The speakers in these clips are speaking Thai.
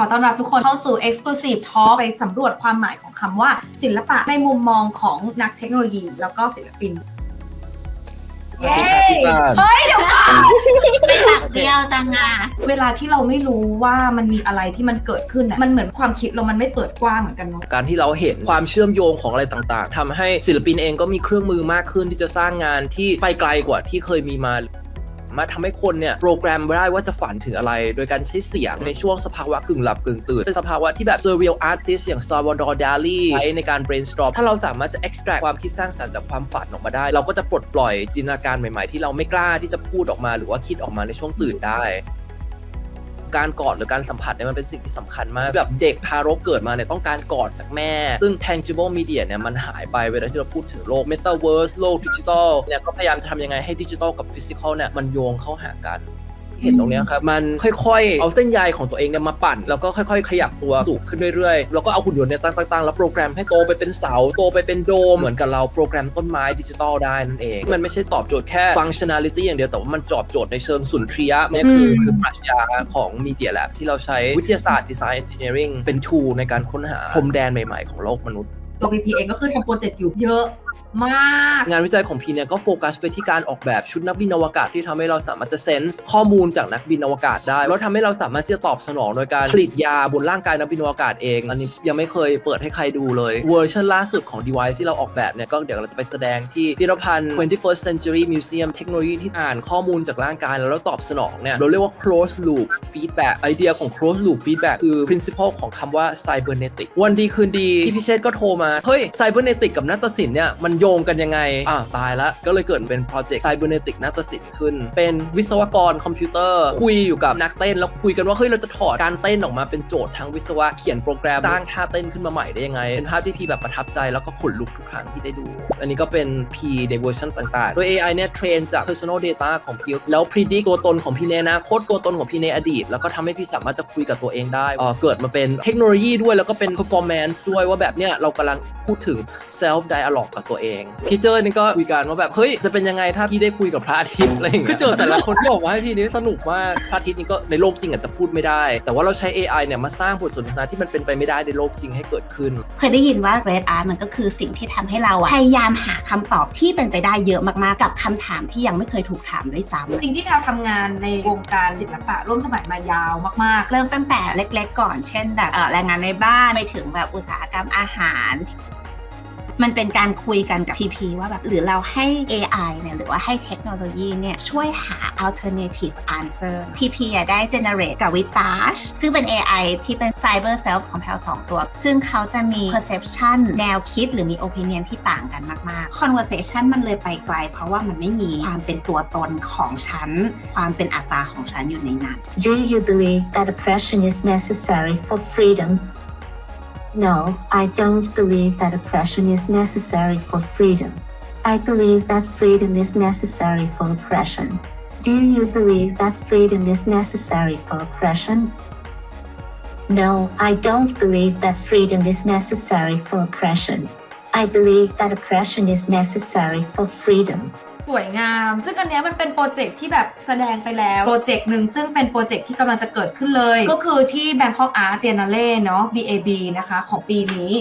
ขอต้อนรับทุกคนเข้าสู่ Exclusive Talk ไปสำรวจความหมายของคำว่า ศิลปะในมุมมองของนักเทคโนโลยีแล้วก็ศิลปิน เย้ เฮ้ยเดี๋ยวก่อนไม่ปากเดียวจังอะเวลาที่เราไม่รู้ว่ามันมีอะไรที่มันเกิดขึ้นน่ะมันเหมือนความคิดเรามันไม่เปิดกว้างเหมือนกันเนาะการที่เราเห็นความเชื่อมโยงของอะไรต่างๆทำให้ศิลปินเองก็มีเครื่องมือมากขึ้นที่จะสร้างงานที่ไปไกลกว่าที่เคยมีมาสามารถทำให้คนเนี่ยโปรแกรมได้ว่าจะฝันถึงอะไร โดยการใช้เสียงในช่วงสภาวะกึ่งหลับกึ่งตื่น เป็นสภาวะที่แบบ surreal artist อย่างซาวดอร์ดาลีใช้ในการ brainstorm ถ้าเราสามารถจะ extract ความคิดสร้างสรรค์จากความฝันออกมาได้ เราก็จะปลดปล่อยจินตนาการใหม่ๆ ที่เราไม่กล้าที่จะพูดออกมา หรือว่าคิดออกมาในช่วงตื่นได้ การกอดหรือการสัมผัสเนี่ยมันเป็นสิ่งที่สำคัญมากแบบเด็กทารกเกิดมาเนี่ยต้องการกอดจากแม่ ซึ่ง tangible media เนี่ยมันหายไปเวลาที่เราพูดถึงโลก metaverse โลกดิจิทัลเนี่ยก็พยายามจะทำยังไงให้ดิจิทัลกับฟิสิกอลเนี่ยมันโยงเข้าหากัน เห็นตรงเนี้ยครับมันค่อยๆ เอาเส้นใยของตัวเองเนี่ยมาปั่น แล้วก็ค่อยๆ ขยับตัวสูงขึ้นเรื่อยๆ แล้วก็เอาหุ่นยนต์เนี่ยตั้งๆๆแล้วโปรแกรมให้โตไปเป็นเสาโตไปเป็นโดม เหมือนกับเราโปรแกรมต้นไม้ดิจิทัลได้นั่นเอง มันไม่ใช่ตอบโจทย์แค่ functionality อย่างเดียวแต่ว่ามันตอบโจทย์ในเชิงสุนทรียะเนี่ยคืออืมคือปรัชญาของ Media Lab ที่เราใช้วิทยาศาสตร์ Design Engineering เป็น tool ในการค้นหาพรมแดนใหม่ๆของโลกมนุษย์ ตัว PP เองก็คือทำโปรเจกต์อยู่เยอะมาก งานวิจัยของพีเนี่ยก็โฟกัสไปที่การออกแบบชุดนักบินอวกาศที่ทำให้เราสามารถจะเซนส์ข้อมูลจากนักบินอวกาศได้แล้วทำให้เราสามารถที่จะตอบสนองโดยการผลิตยาบนร่างกายนักบินอวกาศเอง อันนี้ยังไม่เคยเปิดให้ใครดูเลยเวอร์ชันล่าสุดของ device ที่เราออกแบบเนี่ยก็เดี๋ยวเราจะไปแสดงที่พิพิธภัณฑ์ 21st Century Museum เทคโนโลยีที่อ่านข้อมูลจากร่างกายแล้วเราตอบสนองเนี่ยเราเรียกว่า closed loop feedback ไอเดียของ closed loop feedback คือ principle ของคำว่า cybernetic วันดีคืนดีที่พิเชษก็โทรมาเฮ้ย cybernetic กับนาฏศิลป์เนี่ยมันโยงกันยังไง อ่าตายละก็เลยเกิดเป็นโปรเจกต์ cybernetic นาฏศิลป์ขึ้น เป็นวิศวกรคอมพิวเตอร์ คุยอยู่กับนักเต้น แล้วคุยกันว่าเฮ้ยเราจะถอดการเต้นออกมาเป็นโจทย์ทางวิศวะเขียนโปรแกรมสร้างท่าเต้นขึ้นมาใหม่ได้ยังไง เป็นภาพที่พีแบบประทับใจแล้วก็ขนลุกทุกครั้งที่ได้ดู อันนี้ก็เป็น P ในเวอร์ชันต่างๆ โดย AI เนี่ยเทรนจาก personal data ของพีแล้ว predict ตัวตนของพีในอนาคตตัวตนของพีในอดีต แล้วก็ทำให้พี่สามารถจะคุยกับตัวเองได้เอ่อเกิดมาเป็นเทคโนโลยีด้วยแล้วก็เป็น performance ด้วยว่าแบบเนี้ยเรากำลังพูดถึง self dialogue กับตัวเองพี่เจอนี่ก็คุยกันว่าแบบเฮ้ยจะเป็นยังไงถ้าพี่ได้คุยกับพระอาทิตย์อะไรอย่างเงี้ยคือเจอแต่ละคนที่ออกมาให้พี่นี่สนุกมากพระอาทิตย์นี่ก็ในโลกจริงอาจจะพูดไม่ได้ แต่ว่าเราใช้ AI เนี่ยมาสร้างบทสนทนาที่มันเป็นไปไม่ได้ในโลกจริงให้เกิดขึ้น เคยได้ยินว่า Red Art มันก็คือสิ่งที่ทำให้เราอะพยายามหาคำตอบที่เป็นไปได้เยอะมากๆ กับคำถามที่ยังไม่เคยถูกถามด้วยซ้ำจริงที่แพลวทำงานในวงการศิลปะร่วมสมัยมายาวมากเริ่มตั้งแต่เล็ก ๆ ก่อน เช่นแบบเอ่อแรงงานในบ้านไปถึงแบบอุตสาหกรรมอาหารมันเป็นการคุยกันกับ PP ว่าแบบหรือเราให้ AI เนี่ยหรือว่าให้เทคโนโลยีเนี่ยช่วยหา alternative answer PP อะได้ generate กับ Vitage ซึ่งเป็น AI ที่เป็น cyber self ของแพลสองตัว ซึ่งเขาจะมี perception แนวคิดหรือมี opinion ที่ต่างกันมาก ๆ conversation มันเลยไปไกล เพราะว่ามันไม่มีความเป็นตัวตนของฉัน ความเป็นอัตราของฉันอยู่ในนั้น Do you believe that oppression is necessary for freedom? No, I don't believe that oppression is necessary for freedom. I believe that freedom is necessary for oppression. Do you believe that freedom is necessary for oppression? No, I don't believe that freedom is necessary for oppression. I believe that oppression is necessary for freedom. ๆสวยงาม ซึ่งอันเนี้ยมันเป็นโปรเจกต์ที่แบบแสดงไปแล้วโปรเจกต์หนึ่งซึ่งเป็นโปรเจกต์ที่กำลังจะเกิดขึ้นเลย ก็คือที่ Bangkok Art Biennale เนาะ BAB นะคะของปีนี้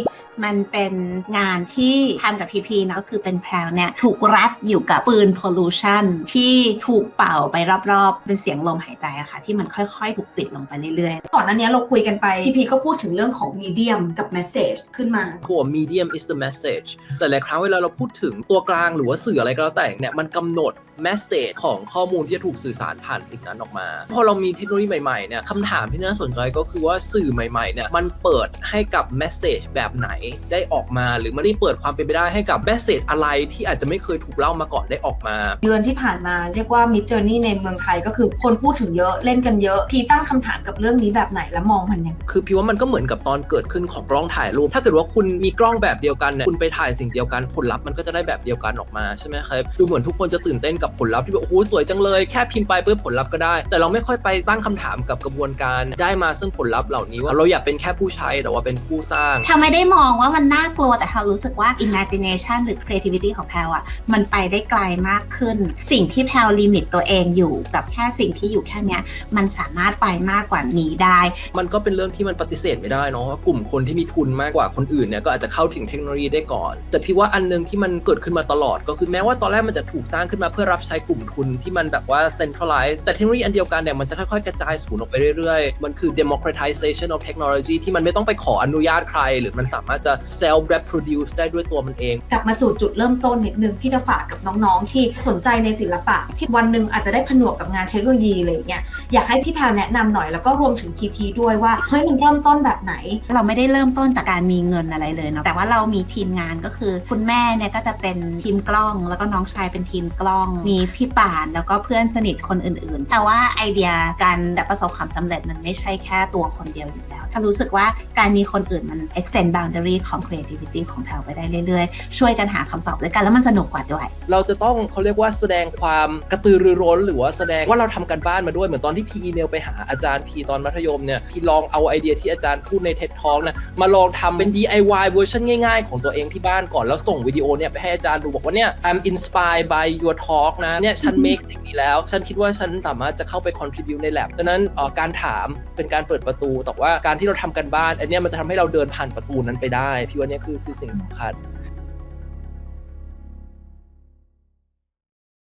มันเป็นงานที่ทำกับพีพีนะก็คือเป็นแพรวเนี่ยถูกรัดอยู่กับปืน pollution ที่ถูกเป่าไปรอบๆ เป็นเสียงลมหายใจอะค่ะ ที่มันค่อยๆถูกปิดลงไปเรื่อยก่อนหน้านี้เราคุยกันไปพีพีก็พูดถึงเรื่องของมีเดียมกับ message ขึ้นมาตัว medium is the message แต่หลายครั้งเวลาเราพูดถึงตัวกลางหรือว่าสื่ออะไรก็แล้วแต่เนี่ยมันกำหนด message ของข้อมูลที่จะถูกสื่อสารผ่านสิ่งนั้นออกมา พอเรามีเทคโนโลยีใหม่ๆเนี่ยคำถามที่น่าสนใจก็คือว่าสื่อใหม่ๆเนี่ยมันเปิดให้กับ message แบบไหนได้ออกมา หรือมันได้เปิดความเป็นไปได้ให้กับ message อะไรที่อาจจะไม่เคยถูกเล่ามาก่อนได้ออกมา เดือนที่ผ่านมาเรียกว่า Mid Journey ในเมืองไทยก็คือคนพูดถึงเยอะเล่นกันเยอะพีตั้งคำถามกับเรื่องนี้แบบไหนแล้วมองมันยังไงคือพี่ว่ามันก็เหมือนกับตอนเกิดขึ้นของกล้องถ่ายรูป ถ้าเกิดว่าคุณมีกล้องแบบเดียวกันเนี่ยคุณไปถ่ายสิ่งเดียวกันผลลัพธ์มันก็จะได้แบบเดียวกันออกมาใช่ไหมครับดูเหมือนทุกคนจะตื่นเต้นกับกับผลลัพธ์ที่แบบโอ้โหสวยจังเลย แค่พิมพ์ไปเพื่อผลลัพธ์ก็ได้ แต่เราไม่ค่อยไปตั้งคำถามกับกระบวนการได้มาซึ่งผลลัพธ์เหล่านี้ว่าเราอยากเป็นแค่ผู้ใช้แต่ว่าเป็นผู้สร้างแพลไม่ได้มองว่ามันน่ากลัวแต่แพลรู้สึกว่า imagination หรือ creativity ของแพลอะมันไปได้ไกลมากขึ้น สิ่งที่แพลลิมิตตัวเองอยู่กับแค่สิ่งที่อยู่แค่เนี้ยมันสามารถไปมากกว่านี้ได้ มันก็เป็นเรื่องที่มันปฏิเสธไม่ได้เนาะว่ากลุ่มคนที่มีทุนมากกว่าคนอื่นเนี่ยก็อาจจะเข้าถึงเทคโนโลยีได้ก่อน แต่พี่ว่าอันนึงที่มันเกิดขึ้นมาตลอดก็คือแม้ว่าตอนแรกมันจะถูกสร้างขึ้นมาเพื่อรับใช้กลุ่มทุนที่มันแบบว่า centralized แต่เทคโนโลยีอันเดียวกันเนี่ยมันจะค่อยๆ กระจายศูนย์ออกไปเรื่อยๆ มันคือ democratization of technology ที่มันไม่ต้องไปขออนุญาตใคร หรือมันสามารถจะ self reproduce ได้ด้วยตัวมันเอง กลับมาสู่จุดเริ่มต้นนิดนึงที่จะฝากกับน้องๆ ที่สนใจในศิลปะ ที่วันหนึ่งอาจจะได้ผนวกกับงานเทคโนโลยีอะไรอย่างเงี้ยอยากให้พี่แพรแนะนำหน่อยแล้วก็รวมถึง TP ด้วยว่าเฮ้ยมันเริ่มต้นแบบไหน เราไม่ได้เริ่มต้นจากการมีเงินอะไรเลยเนาะแต่ว่าเรามีทีมงานก็คือ คุณแม่เนี่ยก็จะเป็นทีมกล้อง แล้วก็น้องชายเป็นทีมกล้องมีพี่ป่านแล้วก็เพื่อนสนิทคนอื่นๆ แต่ว่าไอเดียการแต่ประสบความสำเร็จมันไม่ใช่แค่ตัวคนเดียวอยู่แล้ว ถ้ารู้สึกว่าการมีคนอื่นมัน extend boundary ของ creativity ของเราไปได้เรื่อยๆ ช่วยกันหาคำตอบด้วยกันแล้วมันสนุกกว่าด้วย เราจะต้องเขาเรียกว่าแสดงความกระตือรือร้น หรือว่าแสดงว่าเราทำกันบ้านมาด้วยเหมือนตอนที่พีอีเมลไปหาอาจารย์พีตอนมัธยมเนี่ยพีลองเอาไอเดียที่อาจารย์พูดใน TED Talk นะมาลองทำเป็น DIY เวอร์ชันง่ายๆ ของตัวเองที่บ้านก่อนแล้วส่งวิดีโอเนี่ยไปให้อาจารย์ดูบอกว่าเนี่ย I'm inspired by your talk นะเนี่ยฉัน make สิ่งนี้แล้ว ฉันคิดว่าฉันสามารถจะเข้าไป contribute ใน lab ดังนั้นออการถามเป็นการเปิดประตูแต่ว่าการที่เราทำกันบ้าน อันนี้มันจะทำให้เราเดินผ่านประตูนั้นไปได้ พี่ว่านี่คือคือสิ่งสำคัญ